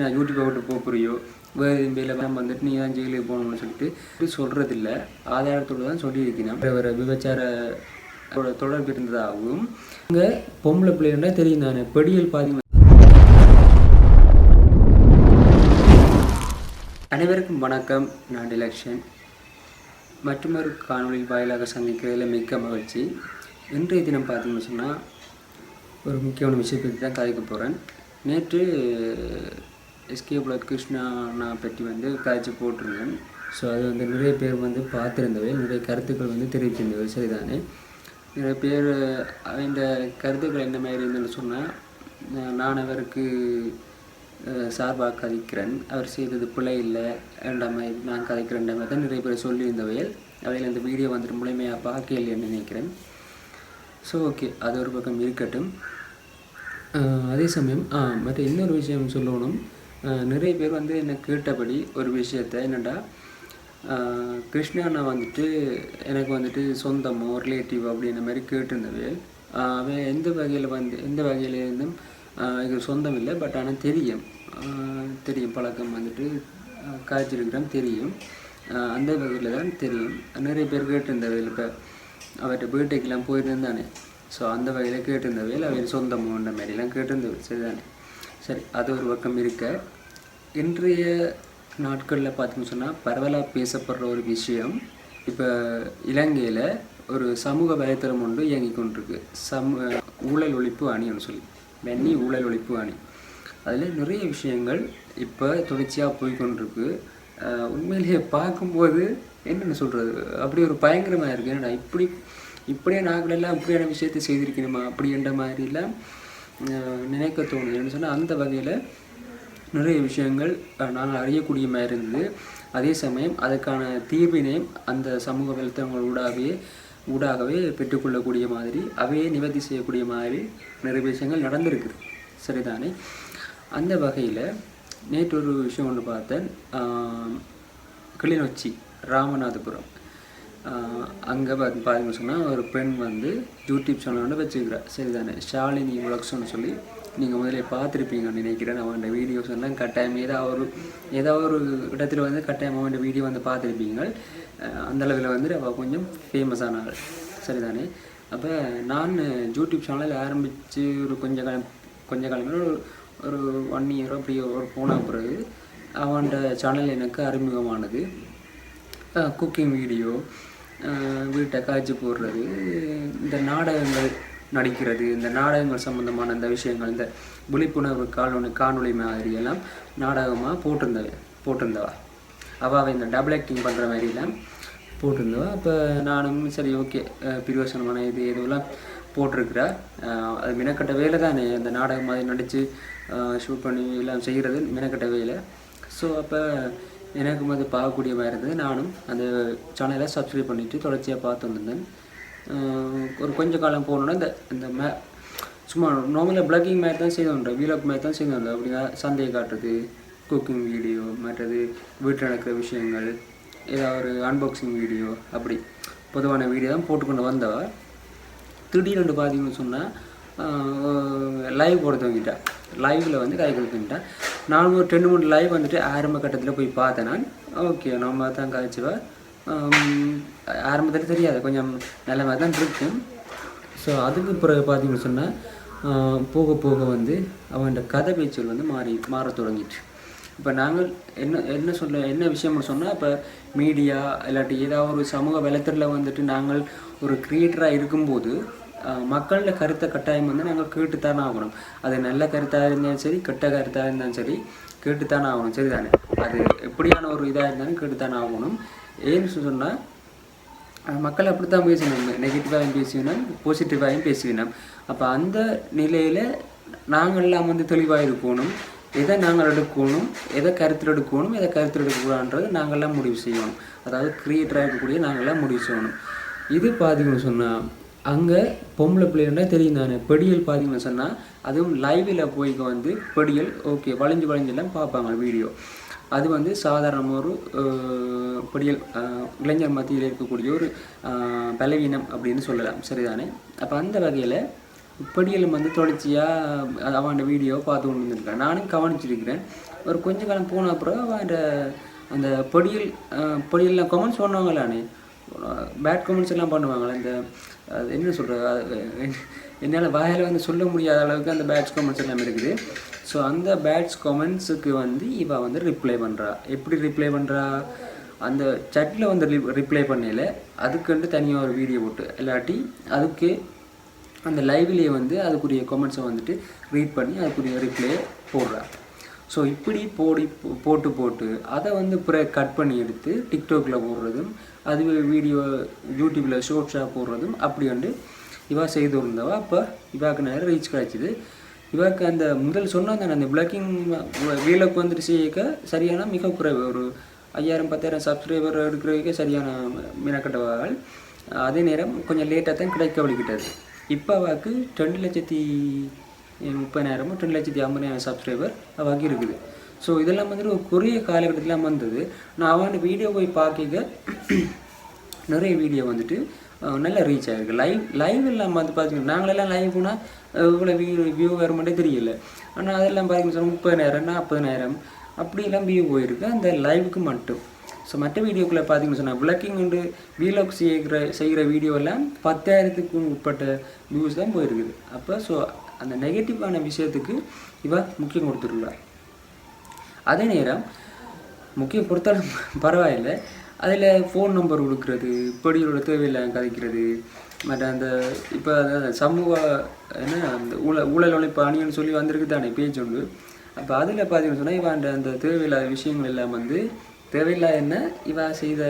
நான் யூடியூப்பை விட்டு போக புரியோ வேறு வேலை நம்ம வந்துட்டு நீ தான் ஜெயிலுக்கு போகணும்னு சொல்லிட்டு சொல்கிறதில்ல ஆதாரத்தோடு தான் சொல்லியிருக்கிறேன். வேறு விபச்சார தொடர்பு இருந்ததாகவும் இங்கே பொம்பளை பிள்ளைன்னா தெரியும் நான் பெடியல் பாதி அனைவருக்கும் வணக்கம். நான் டிலக்ஷன். மற்றொரு காணொலி வாயிலாக சந்திக்கிறதுல மிக்க மகிழ்ச்சி. இன்றைய தினம் பார்த்தீங்கன்னு சொன்னால் ஒரு முக்கியமான விஷயத்தை தான் கதைக்க போகிறேன் நேற்று எஸ்கேபில் கிருஷ்ணா நான் பற்றி வந்து காய்ச்சி போட்டிருந்தேன். ஸோ அது வந்து நிறைய பேர் வந்து பார்த்துருந்தவை. நிறைய கருத்துக்கள் வந்து தெரிவிச்சிருந்தவை சரிதானே? நிறைய பேர் இந்த கருத்துக்கள் என்ன மாதிரி இருந்ததுன்னு சொன்னால் நான் அவருக்கு சார்பாக கதைக்கிறேன். அவர் செய்தது பிழை இல்லை. என்ற மாதிரி நான் கதைக்கிறேன் மாதிரி தான் நிறைய பேர் சொல்லியிருந்தவையில் அவையில் இந்த வீடியோ வந்துட்டு முழுமையாக பார்க்கலைன்னு நினைக்கிறேன். ஸோ ஓகே அது ஒரு பக்கம் இருக்கட்டும். அதே சமயம் ஆ மற்ற இன்னொரு விஷயம் சொல்லணும். நிறைய பேர் வந்து என்னை கேட்டபடி ஒரு விஷயத்த என்னென்னா கிருஷ்ணாண்ணா அண்ணா வந்துட்டு எனக்கு வந்துட்டு சொந்தமோ ரிலேட்டிவ் அப்படின்ற மாதிரி கேட்டிருந்தது. அவன் எந்த வகையில் வந்து எந்த வகையில் இருந்தும் இது சொந்தம் இல்லை பட் ஆனால் தெரியும். தெரியும் பழக்கம் வந்துட்டு ஆஹ் காய்ச்சிருக்கிறோம் தெரியும். அந்த வகையில் தான் தெரியும். நிறைய பேர் கேட்டிருந்தவையில் இப்போ அவர்கிட்ட பர்த்டேக்கெலாம் போயிருந்தானே ஸோ அந்த வகையில் கேட்டிருந்தவையில் அவர் சொந்தமோன்ற மாதிரிலாம் கேட்டிருந்தவர் சரிதானே? சரி அது ஒரு பக்கம் இருக்க. இன்றைய நாட்களில் பார்த்தீங்கன்னு சொன்னால் பரவலாக பேசப்படுற ஒரு விஷயம். இப்போ இலங்கையில் ஒரு சமூக வலைத்தளம் ஒன்று இயங்கி கொண்டிருக்கு. சம ஊழல் ஒழிப்பு அணின்னு சொல்லி. வெண்ணி ஊழல் ஒழிப்பு அணி. அதில் நிறைய விஷயங்கள் இப்போ தொடர்ச்சியாக போய்கொண்டிருக்கு உண்மையிலேயே பார்க்கும்போது என்னென்ன சொல்கிறது அப்படி ஒரு பயங்கரமாக இருக்குது என்னடா இப்படி இப்படியே நாங்களெல்லாம் இப்படியான விஷயத்தை செய்திருக்கணுமா? அப்படின்ற மாதிரிலாம் நினைக்க தோணுது. என்னென்னு சொன்னால் அந்த வகையில் நிறைய விஷயங்கள் நான் அறியக்கூடிய மாதிரி இருந்தது. அதே சமயம் அதுக்கான தீர்வினையும் அந்த சமூக வலைத்தளங்கள் ஊடாகவே ஊடாகவே பெற்றுக்கொள்ளக்கூடிய மாதிரி அவையே நிவர்த்தி செய்யக்கூடிய மாதிரி நிறைய விஷயங்கள் நடந்திருக்குது. சரிதானே? அந்த வகையில் நேற்று ஒரு விஷயம் ஒன்று பார்த்தேன். கிளிநொச்சி ராமநாதபுரம். அங்கே பார்த்து பார்த்தீங்கன்னு சொன்னால் ஒரு பெண் வந்து யூடியூப் சேனல் ஒன்று வச்சுக்கிறா சரிதானே? ஷாலினி உலக்ஸ்னு சொல்லி நீங்கள் முதலே பார்த்துருப்பீங்கன்னு நினைக்கிறேன். அவன் வீடியோஸ் எல்லாம் கட்டாயம் ஏதாவது ஒரு ஏதாவது ஒரு இடத்துல வந்து கட்டாயம் அவன் வீடியோ வந்து பார்த்துருப்பீங்க. அந்த அளவில் வந்து அவள் கொஞ்சம் ஃபேமஸ் ஆனாள். சரிதானே? அப்போ நான் யூடியூப் சேனலில் ஆரம்பித்து ஒரு கொஞ்ச காலம் கொஞ்ச காலமே ஒரு ஒரு ஒன் இயரோ அப்படி ஒரு போன பிறகு அவன்கிட்ட சேனல் எனக்கு அறிமுகமானது. குக்கிங் வீடியோ வீட்டை காய்ச்சி போடுறது இந்த நாடகங்கள் நடிக்கிறது இந்த நாடகங்கள் சம்மந்தமான இந்த விஷயங்கள் இந்த விழிப்புணர்வு காணொலி காணொளி மாதிரி எல்லாம் நாடகமாக போட்டிருந்தவ? போட்டிருந்தவா அவள் இந்த டபுள் ஆக்டிங் பண்ணுற மாதிரிலாம் போட்டிருந்தவா? அப்போ நானும் சரி ஓகே பிரியோசனமான இது இதுவெல்லாம் போட்டிருக்கிறா. அது மினக்கட்ட வேலை தானே அந்த நாடகம் மாதிரி நடித்து ஷூட் பண்ணி எல்லாம் செய்கிறது மினக்கட்ட வேலை. ஸோ அப்போ எனக்கும் அது பார்க்கக்கூடிய மாதிரி இருந்தது. நானும் அந்த சேனலை சப்ஸ்கிரைப் பண்ணிவிட்டு தொடர்ச்சியாக பார்த்து வந்திருந்தேன். ஒரு கொஞ்ச காலம் போனோன்னா இந்த இந்த மே சும்மா நார்மலாக பிளாகிங் மாதிரி தான் செய்து வீலாக் மாதிரி தான் செய்து அப்படின்னா சந்தையை காட்டுறது குக்கிங் வீடியோ மற்றது வீட்டில் நடக்கிற விஷயங்கள் ஏதாவது ஒரு அன்பாக்சிங் வீடியோ அப்படி பொதுவான வீடியோ தான் போட்டுக்கொண்டு வந்தவ திடீர்னு பார்த்தீங்கன்னு சொன்னால் லைவ் போட துவங்கிட்டா. லைவில் வந்து கை கொடுத்துட்டா. நானும் ஒரு ரெண்டு மூணு லைவ் வந்துட்டு ஆரம்ப கட்டத்தில் போய் பார்த்தேன் நான். ஓகே நம்ம தான் காய்ச்சுவேன் ஆரம்பத்தில் தெரியாது. கொஞ்சம் நிலைமை தான் இருக்கும் ஸோ அதுக்கு பிறகு பார்த்தீங்கன்னு சொன்னால் போக போக வந்து அவன் கதை பேச்சுகள் வந்து மாறி மாற தொடங்கிட்டு. இப்போ நாங்கள் என்ன என்ன சொல்ல என்ன விஷயம்னு சொன்னால் இப்போ மீடியா இல்லாட்டி ஏதாவது ஒரு சமூக வலைத்தளத்தில் வந்துட்டு நாங்கள் ஒரு க்ரியேட்டராக இருக்கும்போது மக்களோட கருத்தை கட்டாயம் வந்து நாங்கள் கேட்டுத்தானே ஆகணும். அது நல்ல கருத்தாக இருந்தாலும் சரி கெட்ட கருத்தாக இருந்தாலும் சரி கேட்டுத்தானே ஆகணும். சரிதானே? அது எப்படியான ஒரு இதாக இருந்தாலும் கேட்டுத்தானே ஆகணும். ஏன்னு சொன்னால் மக்கள் அப்படி தான் பேசணும் நெகட்டிவாகவும் பேசினோம் பாசிட்டிவாகவும் பேசினோம். அப்போ அந்த நிலையில் நாங்கள்லாம் வந்து தெளிவாக இருக்கணும். எதை நாங்கள் எடுக்கணும் எதை கருத்தில் எடுக்கணும் எதை கருத்தில் எடுக்கக்கூடாதுன்றது நாங்கள்லாம் முடிவு செய்யணும். அதாவது க்ரியேட்டராக இருக்கக்கூடிய நாங்கள்லாம் முடிவு செய்யணும். இது பார்த்தீங்கன்னு சொன்னால் அங்கே பொம்பளை பிள்ளைன்னா தெரியும் தானே. பெடியல் பார்த்தீங்கன்னு சொன்னால் அதுவும் லைவில் போய்க்க வந்து பெடியல் ஓகே வளைஞ்சு வளைஞ்செல்லாம் பார்ப்பாங்க வீடியோ. அது வந்து சாதாரண ஒரு பொடியல் இளைஞர் மத்தியில் இருக்கக்கூடிய ஒரு பலவீனம் அப்படின்னு சொல்லலாம். சரிதானே? அப்போ அந்த வகையில் இப்படியெல்லாம் வந்து தொடர்ச்சியாக அவன் வீடியோ பார்த்து கொண்டு வந்திருக்கான் நானும் கவனிச்சிருக்கிறேன். ஒரு கொஞ்ச காலம் போன அப்புறம் அவன் அந்த பொடியல் பொடியெல்லாம் கமெண்ட்ஸ் பண்ணுவாங்களானே பேட் கமெண்ட்ஸ் எல்லாம் பண்ணுவாங்களே இந்த அது என்ன சொல்கிறது என்னால் வாயில் வந்து சொல்ல முடியாத அளவுக்கு அந்த பேட்ஸ் கமெண்ட்ஸ் எல்லாமே இருக்குது. ஸோ அந்த பேட்ஸ் கமெண்ட்ஸுக்கு வந்து இவள் வந்து ரிப்ளை பண்ணுறா எப்படி ரிப்ளை பண்ணுறா அந்த சட்டில் வந்து ரிப்ளை பண்ணல. அதுக்குன்ட்டு தனியாக ஒரு வீடியோ போட்டு இல்லாட்டி அதுக்கு அந்த லைவ்லேயே வந்து அதுக்குரிய கமெண்ட்ஸை வந்துட்டு ரீட் பண்ணி அதுக்குரிய ரிப்ளை போடுறா. ஸோ இப்படி போடி போட்டு போட்டு அதை வந்து பிற கட் பண்ணி எடுத்து டிக்டாக்ல போடுறதும் அதுவே வீடியோ யூடியூப்பில் ஷோர்ட்ஸாக போடுறதும் அப்படி வந்து இவா செய்து இருந்தவா அப்போ இவாக்கு நேரம் ரீச் கிடச்சிது. இவாக்கு அந்த முதல் சொன்ன அந்த பிளாக்கிங் வீலுக்கு வந்துட்டு செய்யக்க சரியான மிக குறைவு. ஒரு ஐயாயிரம் பத்தாயிரம் சப்ஸ்கிரைபர் எடுக்கிறதுக்கே சரியான மீனக்கட்டவாள் அதே நேரம் கொஞ்சம் லேட்டாக தான் கிடைக்க வழிகிட்டது. இப்போ அவாக்கு ரெண்டு லட்சத்தி முப்பதாயிரமும் ரெண்டு லட்சத்தி ஐம்பதாயிரம் சப்ஸ்கிரைபர் அவாக்கு இருக்குது. ஸோ இதெல்லாம் வந்துட்டு ஒரு குறுகிய காலகட்டத்தில் வந்தது. நான் அவன் வீடியோ போய் பார்க்க நிறைய வீடியோ வந்துட்டு நல்ல ரீச் ஆகிருக்கு லைவ் லைவ் இல்லாமல் வந்து பார்த்தீங்கன்னா நாங்களெல்லாம் லைவ் போனால் இவ்வளோ வியூ வியூ வருமாட்டே தெரியல. ஆனால் அதெல்லாம் பார்த்தீங்கன்னா முப்பதாயிரம் நேரம் அப்படிலாம் வியூ போயிருக்கு. அந்த லைவுக்கு மட்டும். ஸோ மற்ற வீடியோக்குள்ளே பார்த்தீங்கன்னு சொன்னால் விளக்கிங் வந்து வீலாக் செய்கிற செய்கிற வீடியோ எல்லாம் பத்தாயிரத்துக்கு உட்பட்ட வியூஸ் தான் போயிருக்குது. அப்போ ஸோ அந்த நெகட்டிவான விஷயத்துக்கு இவ முக்கியம் கொடுத்துருக்குறா அதே நேரம் முக்கியம் கொடுத்தாலும் பரவாயில்லை. அதில் ஃபோன் நம்பர் கொடுக்குறது இப்படியோட தேவையில்லை கதைக்கிறது மற்ற அந்த இப்போ அந்த சமூக என்ன அந்த ஊழல் ஊழல் உழைப்பு அணின்னு சொல்லி வந்திருக்கு தானே பேஜ் ஒன்று. அப்போ அதில் பார்த்தீங்கன்னு சொன்னால் இவன் அந்த அந்த தேவையில்லாத விஷயங்கள் எல்லாம் வந்து தேவையில்லாத என்ன இவா செய்த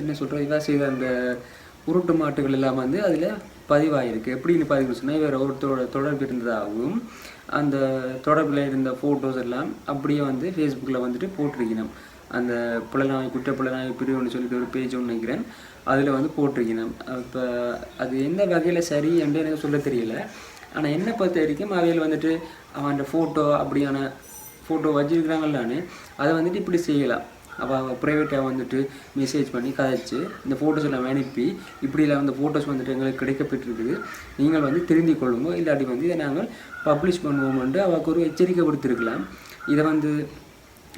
என்ன சொல்கிற இவா செய்த அந்த உருட்டு மாட்டுகள் எல்லாம் வந்து அதில் பதிவாயிருக்கு. எப்படின்னு பார்த்தீங்கன்னு சொன்னால் இவர் ஒருத்தரோட தொடர்பு இருந்ததாகவும் அந்த தொடர்பில் இருந்த ஃபோட்டோஸ் எல்லாம் அப்படியே வந்து ஃபேஸ்புக்கில் வந்துட்டு போட்டிருக்கணும். அந்த புலனாய் குற்ற புலனாய் பிரிவுன்னு சொல்லிட்டு ஒரு பேஜ் ஒன்று நினைக்கிறேன். அதில் வந்து போட்டிருக்கிறேன் இப்போ அது எந்த வகையில் சரி என்று எனக்கு சொல்ல தெரியல. ஆனால் என்னை பொறுத்த வரைக்கும் அவையில் வந்துட்டு அவன் ஃபோட்டோ அப்படியான ஃபோட்டோ வச்சிருக்கிறாங்கல்லான்னு அதை வந்துட்டு இப்படி செய்யலாம். அவள் ப்ரைவேட்டாக வந்துட்டு மெசேஜ் பண்ணி கதைச்சு இந்த ஃபோட்டோஸ் எல்லாம் அனுப்பி இப்படிலாம் அந்த ஃபோட்டோஸ் வந்துட்டு எங்களுக்கு கிடைக்கப்பட்டிருக்குது நீங்கள் வந்து திருந்தி கொள்ளுங்க. இல்லாட்டி வந்து இதை நாங்கள் பப்ளிஷ் பண்ணுவோம்ன்ட்டு அவளுக்கு ஒரு எச்சரிக்கை கொடுத்துருக்கலாம் இதை வந்து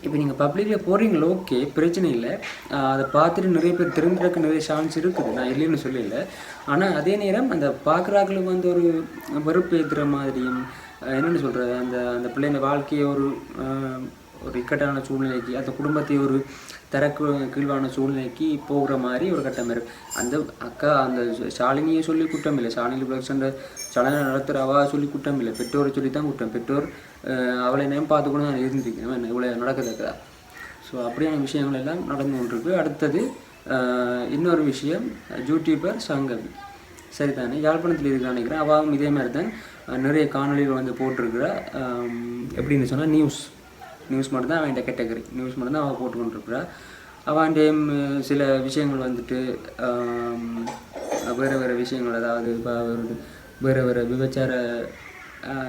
இப்போ நீங்கள் பப்ளிக்கில் போடுறீங்களோ ஓகே பிரச்சனை இல்லை. ஆஹ் அதை பார்த்துட்டு நிறைய பேர் திரும்புறதுக்கு நிறைய சான்ஸ் இருக்குது. நான் இல்லைன்னு சொல்லல. ஆனால் அதே நேரம் அந்த பார்க்குறாக்களுக்கு வந்து ஒரு வெறுப்பு ஏற்றுற மாதிரியும் என்னென்னு சொல்கிறது அந்த அந்த பிள்ளைங்க வாழ்க்கையை ஒரு ஆஹ் ஒரு இக்கட்டான சூழ்நிலைக்கு அந்த குடும்பத்தை ஒரு தரக்கு கீழ்வான சூழ்நிலைக்கு போகிற மாதிரி ஒரு கட்டம் இருக்கு. அந்த அக்கா அந்த ஷாலினியை சொல்லி குற்றம் இல்லை. ஷாலினி ப்ரொடக்ஷன் சலனை நடத்துகிற அவா சொல்லி குற்றம் இல்லை. பெற்றோரை சொல்லி தான் குற்றம். பெற்றோர் அவளை நேம் பார்த்து கூட நான் இருந்திருக்கேன் இவ்வளோ நடக்குதுக்கா ஸோ அப்படியான விஷயங்கள் எல்லாம் நடந்து கொண்டிருக்கு. அடுத்தது இன்னொரு விஷயம் யூடியூபர் சங்கவி. சரிதானே? யாழ்ப்பாணத்தில் இருக்க நினைக்கிறேன். அவாவும் இதே மாதிரி தான் நிறைய காணொளிகள் வந்து போட்டிருக்கிறா. எப்படின்னு சொன்னால் நியூஸ் நியூஸ் மட்டும் தான் அவன் கேட்டகரி நியூஸ் மட்டும் தான் அவள் போட்டுக்கொண்டிருக்கிறா அவன் சில விஷயங்கள் வந்துட்டு வேறு வேறு விஷயங்கள் அதாவது இப்போ ஒரு வேறு வேறு விபச்சார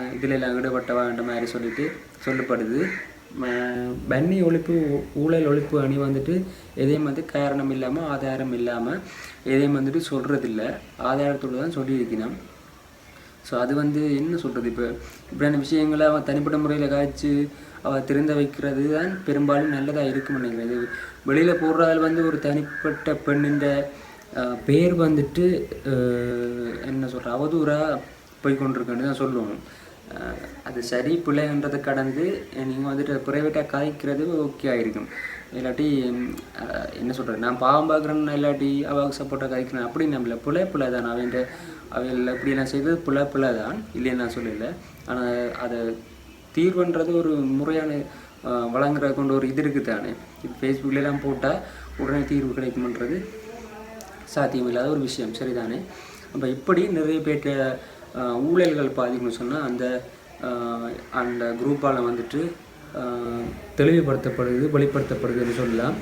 இதில் இதுல எல்லாம் ஈடுபட்டவான்ற மாதிரி சொல்லிட்டு சொல்லப்படுது. ம- பன்னி ஒழிப்பு ஊழல் ஒழிப்பு அணி வந்துட்டு எதையும் வந்து காரணம் இல்லாமல் ஆதாரம் இல்லாமல் எதையும் வந்துட்டு சொல்கிறதில்ல ஆதாரத்தோடு தான் சொல்லியிருக்கணும் ஸோ அது வந்து என்ன சொல்கிறது இப்போ இப்படியான விஷயங்களை அவன் தனிப்பட்ட முறையில் காய்ச்சி அவள் திறந்த வைக்கிறது தான் பெரும்பாலும் நல்லதாக இருக்கும்னு நினைக்கிறேன். வெளியில் போடுறதால் வந்து ஒரு தனிப்பட்ட பெண்ணின்ற பேர் வந்துட்டு என்ன சொல்கிற அவதூறாக போய் கொண்டிருக்குன்னு தான் சொல்லுவோம். அது சரி பிள்ளைன்றதை கடந்து நீங்கள் வந்துட்டு ப்ரைவேட்டாக காய்க்கிறது ஓகே ஆகிருக்கும் இல்லாட்டி என்ன சொல்கிறது நான் பாவம் பார்க்குறேன்னு இல்லாட்டி அவளுக்கு சப்போர்ட்டாக காய்க்கிறேன் அப்படி நம்மள பிள்ளை பிள்ளை தான். அவன் அவையில் இப்படி நான் செய்தது பிள்ளை பிள்ளை தான். இல்லைன்னு நான் சொல்லலை. ஆனால் அதை தீர்வுன்றது ஒரு முறையான வழங்குற கொண்ட ஒரு இது இருக்குது தானே. இப்போ ஃபேஸ்புக்லாம் போட்டால் உடனே தீர்வு கிடைக்குமன்றது சாத்தியமில்லாத ஒரு விஷயம். சரிதானே? அப்போ இப்படி நிறைய பேர்ட்ட ஊழல்கள் பாதிக்கணும்னு சொன்னால் அந்த அந்த குரூப்பால் வந்துட்டு தெளிவுபடுத்தப்படுது வெளிப்படுத்தப்படுதுன்னு சொல்லலாம்.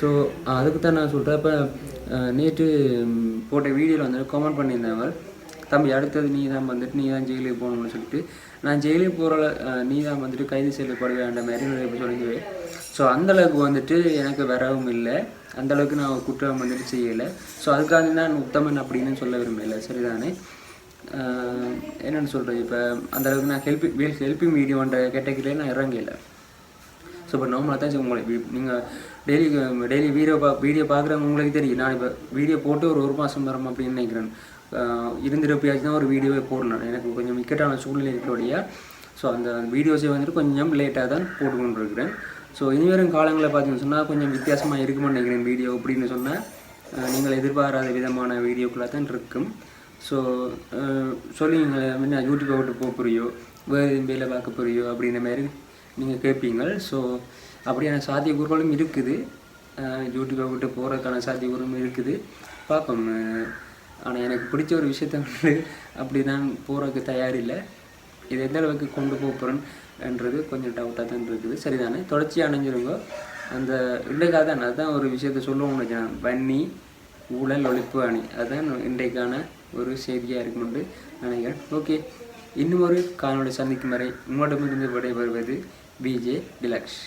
ஸோ அதுக்கு தான் நான் சொல்கிறேன் இப்போ நேற்று போட்ட வீடியோவில் வந்துட்டு கமெண்ட் பண்ணியிருந்தாங்க தம்பி அடுத்தது நீ தான் வந்துட்டு நீ தான் ஜெயிலுக்கு போகணும்னு சொல்லிட்டு நான் ஜெயிலுக்கு போகிற நீ தான் வந்துட்டு கைது செய்யப்பட வேண்ட மாதிரி எப்படி சொல்லிடுவேன் ஸோ அந்தளவுக்கு வந்துட்டு எனக்கு வரவும் இல்லை. அந்தளவுக்கு நான் குற்றம் வந்துட்டு செய்யலை. ஸோ அதுக்காக நான் உத்தமன் அப்படின்னு சொல்ல விரும்பலை. சரிதானே? என்னென்னு சொல்கிறது இப்போ அந்த அளவுக்கு நான் ஹெல்ப் ஹெல்பிங் வீடியோன்ற கேட்டகரியில் நான் இறங்கல. ஸோ இப்போ நார்மலாக தான் உங்களுக்கு நீங்கள் டெய்லி டெய்லி வீடியோ பா வீடியோ பார்க்குறவங்க உங்களுக்கு தெரியும். நான் இப்போ வீடியோ போட்டு ஒரு ஒரு மாதம் வரும் அப்படின்னு நினைக்கிறேன். ஆஹ் இருந்திருப்பையாச்சும் தான் ஒரு வீடியோவே போடணும். எனக்கு கொஞ்சம் இக்கட்டான சூழ்நிலை இருக்கிறோடைய ஸோ அந்த வீடியோஸே வந்துட்டு கொஞ்சம் லேட்டாக தான் போட்டுக்கொண்டு இருக்கிறேன் ஸோ இனிவரும் காலங்களில் பார்த்தீங்கன்னு சொன்னால் கொஞ்சம் வித்தியாசமாக இருக்குமான்னு நினைக்கிறேன் வீடியோ அப்படின்னு சொன்னால் நீங்கள் எதிர்பாராத விதமான வீடியோக்களாக தான் இருக்கும். ஸோ சொல்லுவீங்க முன்ன யூடியூப்பை விட்டு போக போறியோ வேறு வேலை பார்க்க போறியோ அப்படின்ற மாதிரி நீங்கள் கேட்பீங்க ஸோ அப்படியான சாத்தியக்கூறுகளும் இருக்குது. யூடியூப்பை விட்டு போகிறதுக்கான சாத்தியக்கூறும் இருக்குது. பார்ப்போம். ஆனால் எனக்கு பிடிச்ச ஒரு விஷயத்த வந்து அப்படி தான் போகிறதுக்கு தயாரில்லை. இது எந்த அளவுக்கு கொண்டு போக போகிறேன்ன்றது கொஞ்சம் டவுட்டாக தான் இருக்குது. சரிதானே? தொடர்ச்சி அணைஞ்சிருங்க. அந்த இன்றைக்காக தான் அதுதான் ஒரு விஷயத்த சொல்லுவோம்னு நினைக்கிறேன் வன்னி ஊழல் ஒழிப்பு அணி. அதுதான் இன்றைக்கான ஒரு செய்தியாக இருக்கும்னு நினைக்கிறேன். ஓகே இன்னும் ஒரு காணொளி சந்திக்கும் வரை உங்களிடமிருந்து விடைபெறுவது பிஜே டிலக்ஸ்